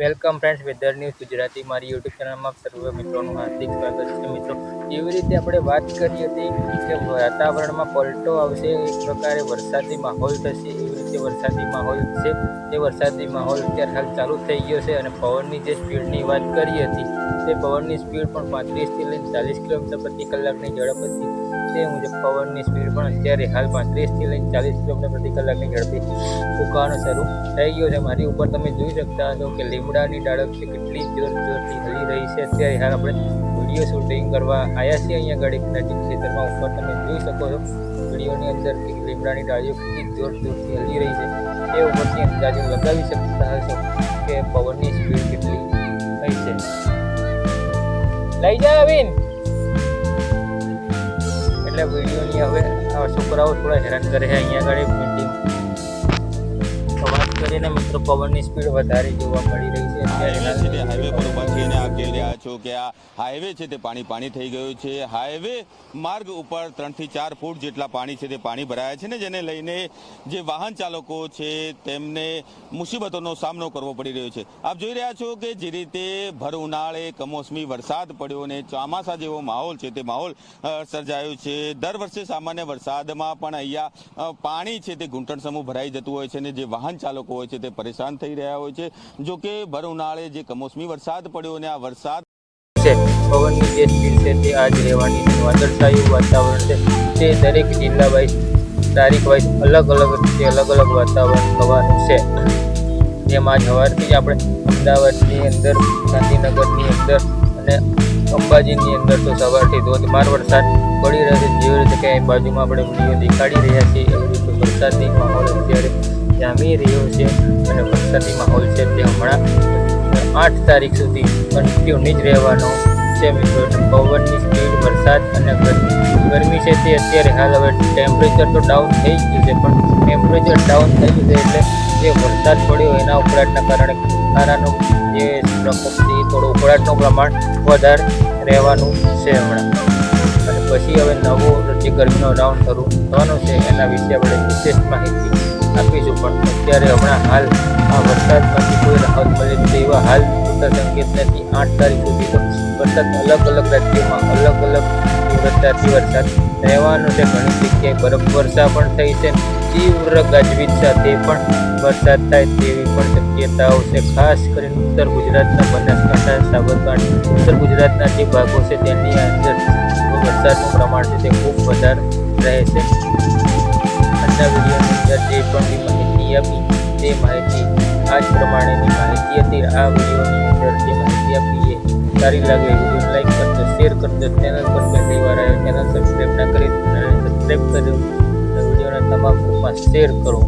Welcome friends weather news Gujarati મારી YouTube ચેનલમાં સર્વ મિત્રોનું હાર્દિક સ્વાગત છે. મિત્રો એવી રીતે આપણે વાત કરી હતી કે વાતાવરણમાં પલટો આવશે, એક પ્રકારે વરસાદી માહોલ થશે રીતે વરસાદી માહોલ છે. તે વરસાદી માહોલ અત્યારે હાલ ચાલુ થઈ ગયો છે અને પવનની જે સ્પીડની વાત કરી હતી, તે પવનની સ્પીડ પણ પાંત્રીસથી લઈને ચાલીસ કિલોમીટર પ્રતિ કલાકની ઝડપ હતી. તે મુજબ પવનની સ્પીડ પણ અત્યારે હાલ પાંત્રીસથી લઈને ચાલીસ કિલોમીટર પ્રતિ કલાકની ઝડપે ફૂંકાવાનો શરૂ થઈ ગયો છે. મારી ઉપર તમે જોઈ શકતા હતો કે લીમડાની ડાળક છે, કેટલી જોર જોરથી હલી રહી છે. અત્યારે હાલ આપણે વીડિયો શૂટિંગ કરવા આવ્યા છીએ અહીંયા ગાડી નજીક ખેતરમાં ઉપર. તમે જોઈ શકો છો, વિડીયોની અંદર એક લીમડાની ડાળીઓ કેટલી જોર જોરથી હલી રહી છે. એ ઉપરથી અંદાજો લગાવી શકતા હશો કે પવનની સ્પીડ કેટલી થઈ છે. લઈ જાય અવિન એટલે વિડીયોની હવે આ છોકરાઓ થોડા હેરાન કરે છે અહીંયા આગળ મીટિંગ કરીને મિત્રો, પવનની સ્પીડ વધારે જોવા મળી છો કે આ હાઈવે છે તે પાણી પાણી થઈ ગયું છે. હાઈવે માર્ગ ઉપર ત્રણથી ચાર ફૂટ જેટલા પાણી છે તે પાણી ભરાયા છે ને જેને લઈને જે વાહન ચાલકો છે તેમને મુસીબતોનો સામનો કરવો પડી રહ્યો છે. આપ જોઈ રહ્યા છો કે જે રીતે ભર ઉનાળે કમોસમી વરસાદ પડ્યો અને ચોમાસા જેવો માહોલ છે તે માહોલ સર્જાયો છે. દર વર્ષે સામાન્ય વરસાદમાં પણ અહીંયા પાણી છે તે ઘૂંટણ સમૂહ ભરાઈ જતું હોય છે અને જે વાહન ચાલકો હોય છે તે પરેશાન થઈ રહ્યા હોય છે. જોકે ભર ઉનાળે જે કમોસમી વરસાદ પડ્યો અને આ વરસાદ પવનની જે સ્પીડ છે તે આજ રહેવાની વાદળછાયું વાતાવરણ છે. તે દરેક જિલ્લા વાઇઝ, તારીખ વાઇઝ અલગ અલગ રીતે અલગ અલગ વાતાવરણ થવાનું છે. જેમ આજ સવારથી જ આપણે અમદાવાદની અંદર, ગાંધીનગરની અંદર અને અંબાજીની અંદર તો સવારથી ધોધમાર વરસાદ પડી રહ્યો છે. જેવી રીતે કે અહીં બાજુમાં આપણે વીડિયો દેખાડી રહ્યા છીએ, એવી રીતે વરસાદની માહોલ અત્યારે જામી રહ્યો છે અને વરસાદી માહોલ છે તે હમણાં આઠ તારીખ સુધી કન્ટિન્યુ જ રહેવાનો છે મિત્રો. પવનની સ્પીડ વરસાદ અને ગરમી ગરમી છે તે અત્યારે હાલ હવે ટેમ્પરેચર તો ડાઉન થઈ ગયું છે, પણ ટેમ્પરેચર ડાઉન થઈ ગયું છે એટલે જે વરસાદ પડ્યો એના ઉકળાટના કારણે ખારાનો જે પ્રકોપ છે એ થોડો ઉકળાટનું પ્રમાણ વધારે રહેવાનું છે હમણાં. પછી હવે નવો જે ગરમીનો રાઉન્ડ શરૂ થવાનો છે. એના વિશે આપણે વિશેષ માહિતી આપીશું. પણ અત્યારે હમણાં હાલ આ વરસાદમાંથી કોઈ રાહત મળે છે એવા હાલ પૂરતા સંકેત નથી આઠ તારીખ સુધી વરસાદ અલગ અલગ રાજ્યોમાં અલગ અલગ તીવ્રતાથી વરસાદ રહેવાનો છે. ઘણી જગ્યાએ બરફ વર્ષા પણ થઈ છે. તીવ્ર ગાજવીજ સાથે પણ વરસાદ થાય તેવી પણ શક્યતાઓ છે. ખાસ કરીને ઉત્તર ગુજરાતના બનાસકાંઠા, સાબરકાંઠા, ઉત્તર ગુજરાતના જે ભાગો છે તેની અંદર વરસાદનું પ્રમાણ છે તે ખૂબ વધારે રહે છે. આજના વિડીયોની અંદર જે પણ માહિતી આપી તે માહિતી આ જ પ્રમાણેની માહિતી હતી. આ વિડીયોની અંદર જે માહિતી આપી એ સારી લાગે વીડિયો લાઈક કરજો, શેર કરજો, ચેનલ પર પહેલી વાર આવ્યો ચેનલ સબસ્ક્રાઈબ ના કરી સબસ્ક્રાઈબ વિડીયોના વિડીયોને તમામ ગ્રુપમાં શેર કરો.